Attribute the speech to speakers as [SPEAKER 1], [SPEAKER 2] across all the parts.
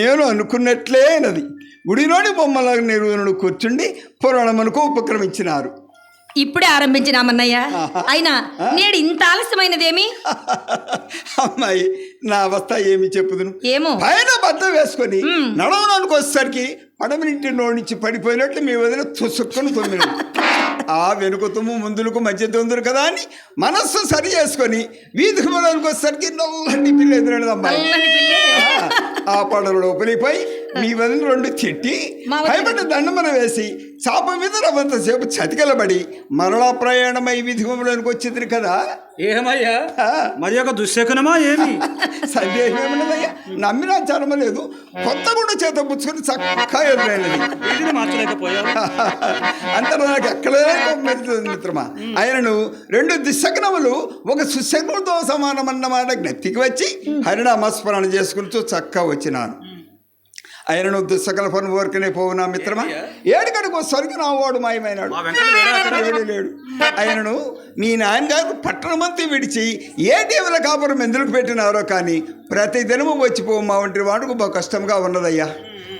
[SPEAKER 1] నేను అనుకున్నట్లే నది గుడిలోని బొమ్మల నిర్వహణలు కూర్చుండి పురాణమునకు ఉపక్రమించినారు.
[SPEAKER 2] ఇప్పుడే ఆరంభించినామన్నయ్య అయినా నేడు ఇంత ఆలస్యమైనదేమి?
[SPEAKER 1] అమ్మాయి నా అవస్థ ఏమి చెప్పుదును?
[SPEAKER 2] ఏమో.
[SPEAKER 1] పైన బద్ద వేసుకొని నడవడానికి వచ్చేసరికి పడమనింటి నోడి నుంచి పడిపోయినట్లు మీ వదిన తుసుక్కుని తొమ్మిది. ఆ వెనుక తుమ్ము ముందులకు మధ్య తొందరు కదా అని మనస్సు సరి చేసుకొని వీధి మొదలకు వచ్చేసరికి నల్లని పిల్ల ఎదురైనది అమ్మాయి.
[SPEAKER 2] నల్లని పిల్లే.
[SPEAKER 1] ఆ పడవ లోపలిపోయి మీ వదిన రెండు తిట్టి
[SPEAKER 2] మా వదిన-
[SPEAKER 1] భయపడి దండమన వేసి చాప మీద రవంతసేపు చతికిలబడి మరలా ప్రయాణమై విధిగంలోనికి వచ్చింది కదా?
[SPEAKER 3] ఏమయ్యా? మరి ఒక దుశ్శకునమా ఏమి?
[SPEAKER 1] సందేహం ఏమన్నదయ్యా నమ్మినా చరమలేదు. కొత్త గుండె చేత పుచ్చుకొని చక్కగా ఎదురైనది. అంత నాకు ఎక్కడే మెరుతుంది మిత్రమా? ఆయనను రెండు దిశకనములు ఒక సుశకులతో సమానమన్నమాట జ్ఞప్తికి వచ్చి హరినామస్మరణ చేసుకుంటూ చక్కగా వచ్చినాను. ఆయనను దుస్సకల పని వరకునే పోవు నా మిత్రమా ఏడుకడుకు స్వర్గ నా వాడు మాయమైనాడు.
[SPEAKER 3] లేడా
[SPEAKER 1] ఆయనను మీ నాన్నగారు పట్టణమంతా విడిచి ఏ దేవుల కాపురం ఎందుకు పెట్టినారో కానీ ప్రతి దినము వచ్చిపో మా వంటి వాడుకు బాగా కష్టంగా ఉన్నదయ్యా.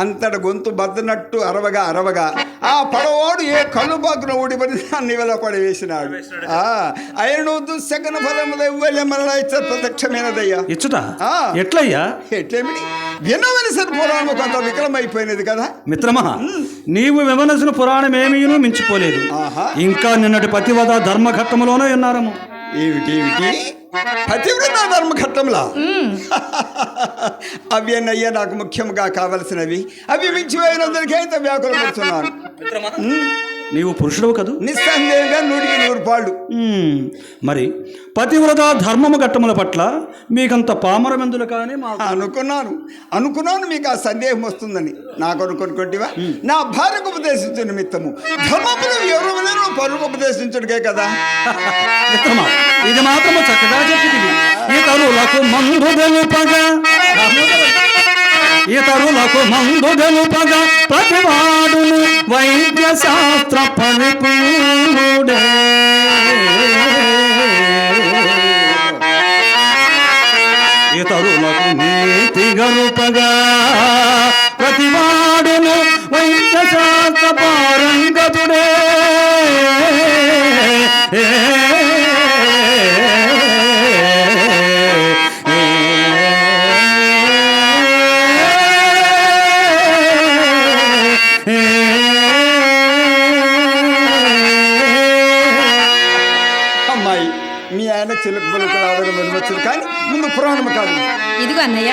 [SPEAKER 1] అంతట గొంతు బద్దనట్టు అరవగా అరవగా ఆ పడవాడు ఏ కళ్ళు బాకున ఊడిపడి అన్ని వేళ పడవేసినాడు. ఆ ఆయనను దుస్సకన ఫలముల ఇవ్వలే మరలా ఇచ్చ ప్రత్యక్షమైనదయ్యా.
[SPEAKER 3] ఇచ్చుట?
[SPEAKER 1] ఆ.
[SPEAKER 3] ఎట్లయ్యా?
[SPEAKER 1] ఎట్లేమిటి? వినవలసిన పురాణము కొంత వికలమైపోయినది కదా.
[SPEAKER 3] మిత్రమా నీవు విమనసిన పురాణం ఏమీను మించిపోలేదు.
[SPEAKER 1] ఆహా.
[SPEAKER 3] ఇంకా నిన్నటి పతివద ధర్మఘట్టములోనే ఉన్నారము.
[SPEAKER 1] ఏమిటి ఏమిటి? పతివ్రత ధర్మఘట్టంలా అవి అన్నయ్య నాకు ముఖ్యంగా కావలసినవి. అవి మించిపోయినందుకే ఇంత వ్యాకులం పడుతున్నాను
[SPEAKER 3] నీవు పురుషుడవు కదూ?
[SPEAKER 1] నిస్సందేహంగా నూటికి నూరు పాళ్ళు.
[SPEAKER 3] మరి పతివ్రత ధర్మము ఘట్టముల పట్ల మీకంత పామరమెందులు కానీ మా
[SPEAKER 1] అనుకున్నాను. అనుకున్నాను మీకు ఆ సందేహం వస్తుందని. నాకు అనుకునుకుంటేవా నా భార్యకు ఉపదేశించు నిమిత్తము. ధర్మపులు ఎవరు పరులకు ఉపదేశించడికే కదా?
[SPEAKER 3] మిత్రమా ఇది మాత్రము చక్కగా చెప్పింది ఇతరులకు మందు ఇతరులకు మందు తెలుపగా ప్రతివాడును వైద్య శాస్త్ర పరిపూడే ఇతరులకు నీతి గలుపగా
[SPEAKER 1] చిలుక పలుకు రావడం వినవచ్చు కానీ ముందు పురాణం కాదు.
[SPEAKER 2] ఇదిగో అన్నయ్య.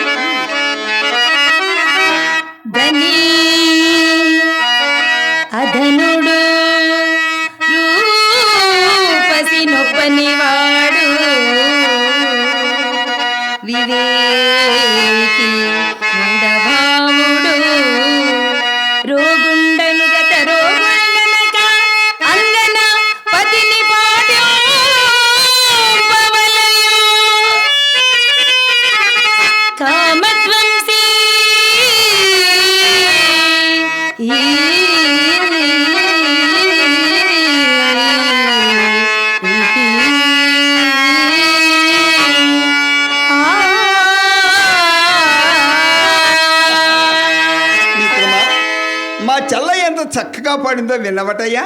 [SPEAKER 1] పాడిందో విన్నవటయ్యా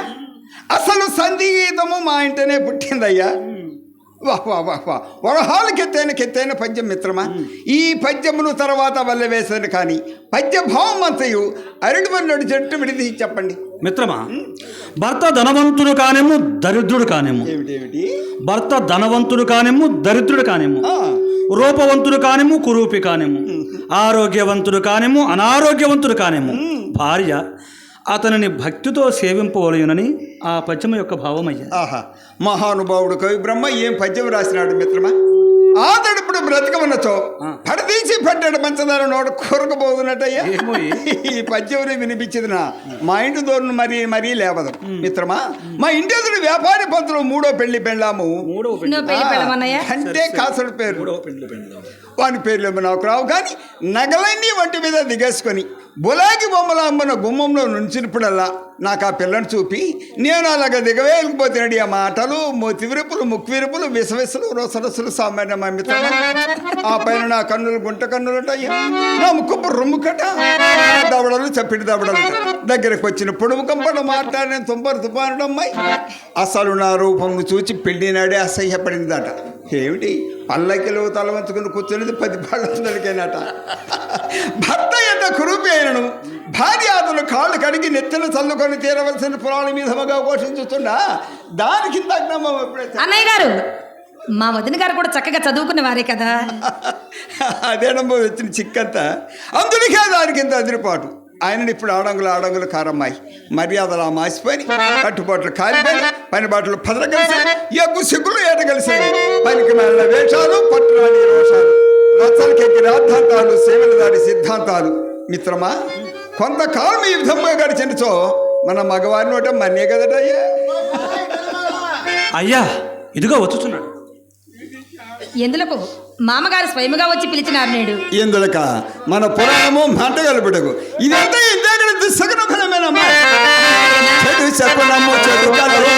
[SPEAKER 1] అసలు సంగీతము మా ఇంటనే పుట్టిందయ్యా. వాహ్ వాహ్ వాహ్ వాహ్ వరహాలకెత్తైన కెత్తైన పద్యం మిత్రమా? ఈ పద్యమును తర్వాత వల్ల వేశాను కానీ పద్య భావం అంతయు పన్నడు చెట్టు విడిది చెప్పండి.
[SPEAKER 3] మిత్రమా భర్త ధనవంతుడు కానేమో దరిద్రుడు కానేమో
[SPEAKER 1] ఏమిటేమిటి
[SPEAKER 3] భర్త ధనవంతుడు కానేమో దరిద్రుడు కానేమో రూపవంతుడు కానేమో కురూపి కానేమో ఆరోగ్యవంతుడు కానేమో అనారోగ్యవంతుడు కానేమో భార్య అతనిని భక్తితో సేవింపవలయునని ఆ పద్యము యొక్క భావమయ్యా.
[SPEAKER 1] ఆహా మహానుభావుడు కవి బ్రహ్మ ఏం పద్యం రాసినాడు మిత్రమా? ఆతడిప్పుడు బ్రతకమన్నచో పడదీసి పడ్డాడు మంచదార నోడు కూరకపోతున్నట్టయ్యా
[SPEAKER 3] ఈ?
[SPEAKER 1] ఈ పద్యం వినిపించింది నా. మా ఇంటి దూరం మరీ మరీ లేవదు. మిత్రమా మా ఇంటి ఎదురు వ్యాపారి పంతులు మూడో పెళ్ళి పెళ్ళాము. అంటే కాసడు పేరు. వాని పేర్లు నాకు రావు. కానీ నగలన్నీ వంటి మీద దిగేసుకొని బులాగి బొమ్మల అమ్మన గుమ్మంలో నుంచినప్పుడల్లా నాకు ఆ పిల్లని చూపి నేను అలాగ దిగవేయకపోతున్నాడు ఆ మాటలు మొతివిరుపులు ముక్విరుపులు విసవిసలు రొసరసులు సామాన్య మా ఆ పైన నా కన్నులు గుంట కన్నులు ఉంటాయి. నా ముక్కు రొమ్ముకట దవడలు చప్పిడి దవడలు దగ్గరకు వచ్చిన పొడుము కంపడ మాట్లాడిన తుంపరు తుపానుడు అమ్మాయి అసలు నా రూపం చూచి పెళ్ళినాడే అసహ్యపడిందట. ఏమిటి? పల్లకిలో తల వంచుకుని కూర్చున్నది పది పళ్ళందరికైనట. భర్త ఎంత కురూపి అయినను భార్య అతను కాళ్ళు కడిగి నెత్తిన చల్లుకొని తీరవలసిన పురాణ మీదముగా ఘోషించుతుండా దాని కింద అజ్ఞామం ఎప్పుడైతే
[SPEAKER 2] అన్నయ్య గారు మా వదిన గారు కూడా చక్కగా చదువుకున్న వారే కదా.
[SPEAKER 1] అదేనమ్మో వచ్చిన చిక్కంతా. అందుకే దానికి ఇంత అదిరిపాటు. ఆయనని ఇప్పుడు ఆడంగులు ఆడంగులు కారమ్మాయి. మర్యాదలు ఆ మాసిపోయి కట్టుబాట్లు కాలిపోయి పని బాటలు పదర కలిసి ఎగ్గు సిగ్గులు ఏట కలిసి పనికి మెల్ల వేషాలు పట్టురాని రోషాలు. రచ్చలకెక్కి రాద్ధాంతాలు సేవల దాడి సిద్ధాంతాలు. మిత్రమా కొంతకాలం ఈ విధంగా గడిచినచో మన మగవారిని నోట మన్నే కదటయ్యా
[SPEAKER 3] అయ్యా ఇదిగో వచ్చుచున్నాడు.
[SPEAKER 2] ఎందులకు? మామగారు స్వయముగా వచ్చి పిలిచినారు నేడు.
[SPEAKER 1] ఎందులక? మన పురాణము మంట కలుపుటకు ఇదంతా ఇందాక దుస్సగన చెడు శకునము చెడు కలము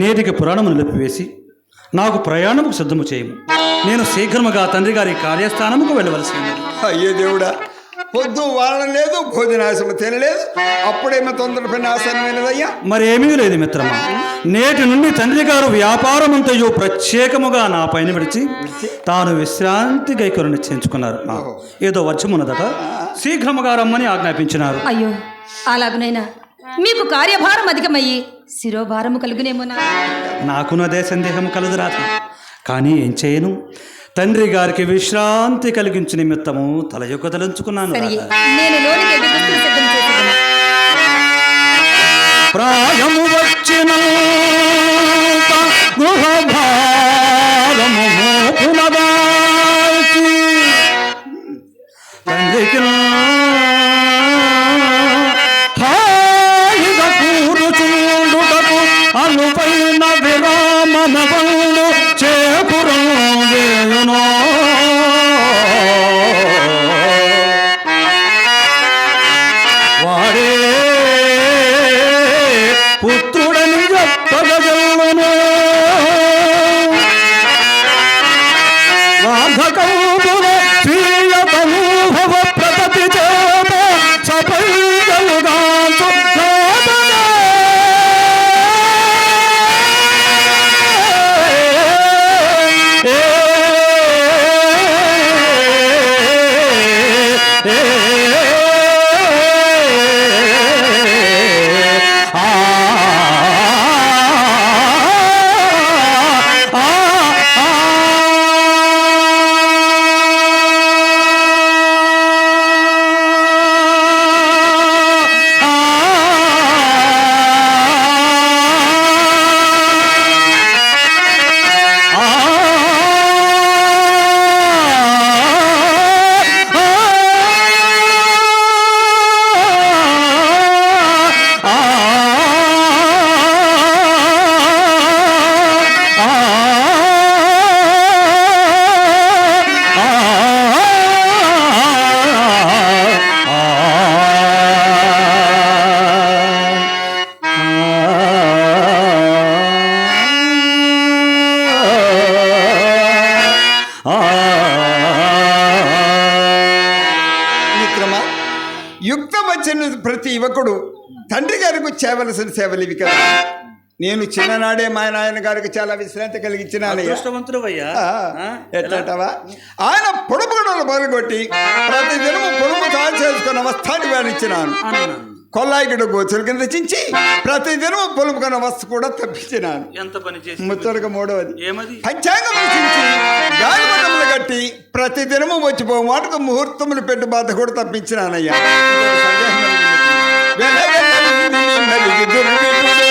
[SPEAKER 3] నేటికి పురాణమును నిలిపివేసి నాకు ప్రయాణముకు సిద్ధము చేయము. నేను శీఘ్రముగా తండ్రి గారి కార్యస్థానముకు వెళ్ళవలసి ఉన్నది
[SPEAKER 1] అయ్యే దేవుడా పొద్దు వాడడం లేదు భోజనాశము తినలేదు అప్పుడేమో తొందర పని ఆసనమైనదయ్యా
[SPEAKER 3] మరేమీ లేదు మిత్రమా నేటి నుండి తండ్రి గారు వ్యాపారమంతయు ప్రత్యేకముగా నా పైన విడిచి తాను విశ్రాంతి గైకొలు నిశ్చయించుకున్నారు ఏదో వచ్చమున్నదట శీఘ్రముగా రమ్మని ఆజ్ఞాపించినారు.
[SPEAKER 2] అయ్యో అలాగునైనా. మీకు కార్యభారం అధికమయ్యి శిరోభారము కలుగునేమోనా
[SPEAKER 3] నాకునదే సందేహము కలదు రాధ కానీ ఏం చేయను? తండ్రి గారికి విశ్రాంతి కలిగించు నిమిత్తము తల యొక్క తలంచుకున్నాను ప్రాయము వచ్చిన గృహభారము మోపునదాల్చి
[SPEAKER 1] చేయవలసిన సేవలు ఇవి కదా. నేను చిన్ననాడే మా నాయన గారికి చాలా విశ్రాంతి ఆ, ఎట్లాంటవా ఆయన పొడుపు గడవలు మొదలుకొట్టి ప్రతి దినము పొడుపు తాను చేసుకున్న వస్తాన్ని వేడిచ్చినాను కొల్లాయిగడ గోచుల కింద చించి ప్రతి దినము పొలుపుకున్న వస్తు కూడా తప్పించినాను.
[SPEAKER 3] ఎంత పని చేసి
[SPEAKER 1] ముచ్చటగా మూడవది.
[SPEAKER 3] ఏమది?
[SPEAKER 1] పంచాంగం చించి గాలిపటములు కట్టి ప్రతి దినము వచ్చిపో మాటకు ముహూర్తములు పెట్టి బాధ కూడా తప్పించినానయ్యా never get good people.